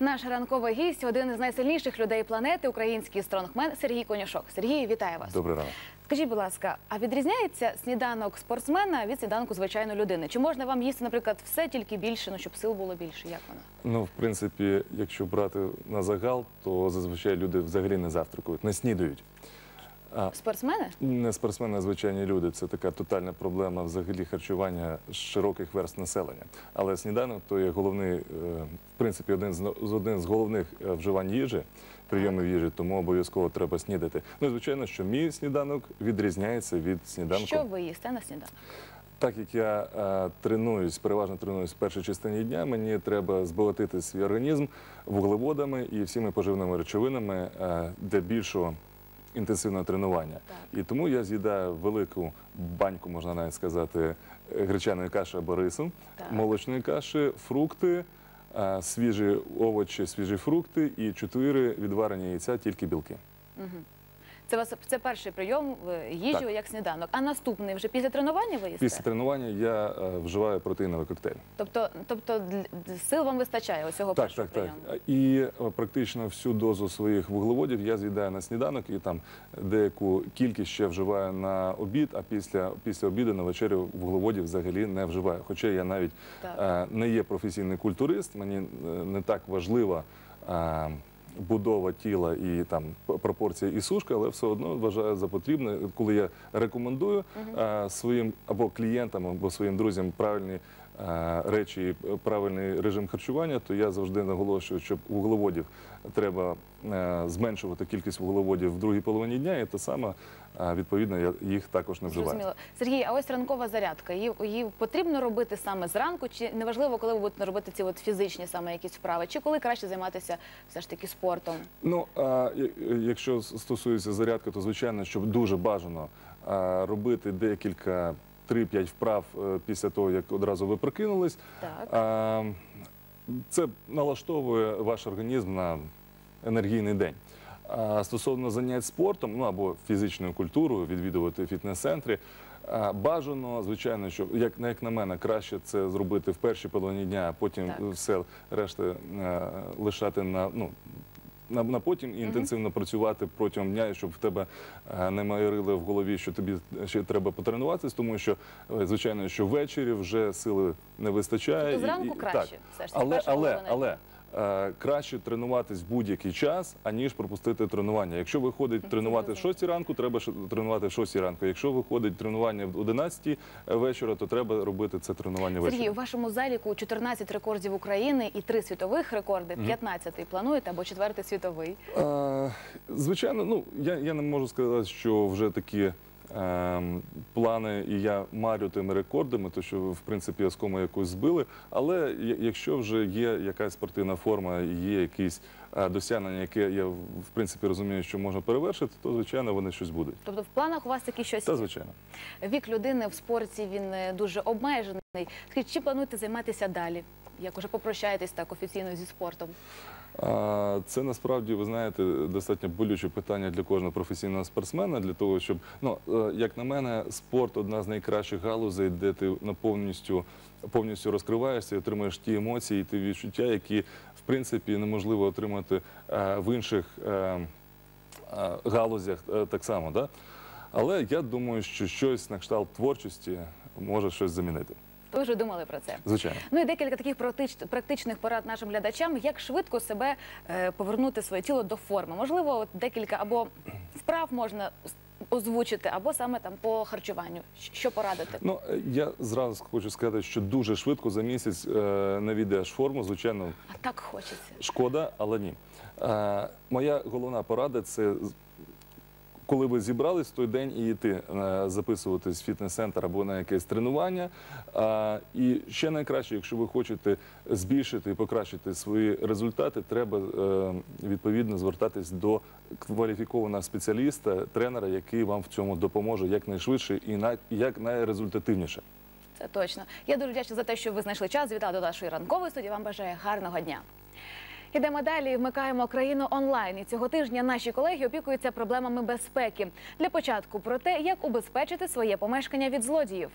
Наш ранковий гість один із найсильніших людей планети, український стронгмен Сергій Конюшок. Сергій, вітаю вас. Добрий ранок. Скажіть, будь ласка, а відрізняється сніданок спортсмена від сніданку звичайної людини? Чи можна вам їсти, наприклад, все тільки більше, ну щоб сил було більше? Як воно? Ну, в принципі, якщо брати на загал, то зазвичай люди взагалі не завтракують, не снідають. А Спортсмени? не спортсмени, а звичайні люди. Це така тотальна проблема взагалі харчування широких верст населення. Але сніданок то є головний, е, в принципі, один з один з головних е, вживань їжі, прийомів їжі, тому обов'язково треба снідати. Ну, і, звичайно, що мій сніданок відрізняється від сніданку. Що ви їсте на сніданок? Так як я е, тренуюсь, переважно тренуюсь в першій частині дня, мені треба збагатити свій організм вуглеводами і всіми поживними речовинами е, для більшого інтенсивного тренування. Так. І тому я з'їдаю велику баньку, можна навіть сказати, гречаної каші або рису, молочної каші, фрукти. е, Свіжі овочі, свіжі фрукти і чотири відварені яйця, тільки білки. Це вас це перший прийом е, їжі Так. як сніданок. А наступний вже після тренування ви їсте? Після тренування я е, вживаю протеїновий коктейль. Тобто, тобто сил вам вистачає ось цього Так, першого так, так. прийому? І е, практично всю дозу своїх вуглеводів я з'їдаю на сніданок і там деяку кількість ще вживаю на обід, а після, після обіду на вечерю вуглеводів взагалі не вживаю. Хоча я навіть е, не є професійний культурист, мені е, не так важлива. е, Будова тіла і там пропорція і сушка, але все одно вважаю за потрібне, коли я рекомендую е, своїм або клієнтам, або своїм друзям правильні е, речі, і правильний режим харчування, то я завжди наголошую, що вуглеводів треба е, зменшувати кількість вуглеводів в другій половині дня, і те саме відповідно я їх також не вживаю. Зрозуміло. Сергій, а ось ранкова зарядка. Її, її потрібно робити саме зранку, чи неважливо, коли ви будете робити ці от фізичні саме якісь вправи, чи коли краще займатися все ж таки спортом? Ну а якщо стосується зарядки, то звичайно, що дуже бажано а, робити декілька 3-5 вправ е, після того, як одразу ви прокинулись. Так. А, Це налаштовує ваш організм на енергійний день. Стосовно занять спортом, ну або фізичною культурою, відвідувати фітнес-центри. Бажано, звичайно, що як, як на мене, краще це зробити в першій половині дня, а потім Так. все решта е, лишати на ну. На, на потім і інтенсивно працювати протягом дня, щоб в тебе е, не майорили в голові, що тобі ще треба потренуватись, тому що е, звичайно, що ввечері вже сили не вистачає. Тобто зранку і- краще, так. все ж таки, Але але але е, краще тренуватись в будь-який час, аніж пропустити тренування. Якщо виходить тренувати в 6 ранку, треба тренувати в 6 ранку. Якщо виходить тренування в 11 вечора, то треба робити це тренування Сергій, у вашому заліку 14 рекордів України і 3 світових рекорди, 15-й плануєте або 4-й світовий. Е, Звичайно, ну я, я не можу сказати, що вже такі плани, і я марю тими рекордами, то що в принципі оскому якось збили. Але якщо вже є якась спортивна форма, є якісь е, досягнення, яке я в принципі розумію, що можна перевершити, то звичайно вони щось будуть. Тобто в планах у вас такі щось Та звичайно. Вік людини в спорті він е, дуже обмежений. Скажіть, чи плануєте займатися далі? Як уже попрощаєтесь так офіційно зі спортом? Це насправді, ви знаєте, достатньо болюче питання для кожного професійного спортсмена, для того, щоб, ну, е, як на мене, спорт одна з найкращих галузей, де ти повністю, повністю розкриваєшся і отримуєш ті емоції, і ті відчуття, які, в принципі, неможливо отримати е, в інших е, галузях так само. Да? Але я думаю, що щось на кшталт творчості може щось замінити. Ви вже думали про це? Звичайно. Ну і декілька таких практичних порад нашим глядачам, як швидко себе е, повернути своє тіло до форми. Можливо, от декілька або вправ можна озвучити, або саме там по харчуванню. Що порадити? Ну е, я зразу хочу сказати, що дуже швидко за місяць не віддаєш форму. Звичайно, А так хочеться. шкода, але ні. Е, моя головна порада це коли ви зібрались той день і йти е, записуватись в фітнес-центр або на якесь тренування. І ще найкраще, якщо ви хочете збільшити і покращити свої результати, треба е, відповідно звертатись до кваліфікованого спеціаліста, тренера, який вам в цьому допоможе якнайшвидше і як найрезультативніше. Це точно. Я дуже вдячна за те, що ви знайшли час. Вітаю до нашої ранкової студії. Вам бажаю гарного дня. Ідемо далі. Вмикаємо країну онлайн. І цього тижня наші колеги опікуються проблемами безпеки. Для початку про те, як убезпечити своє помешкання від злодіїв.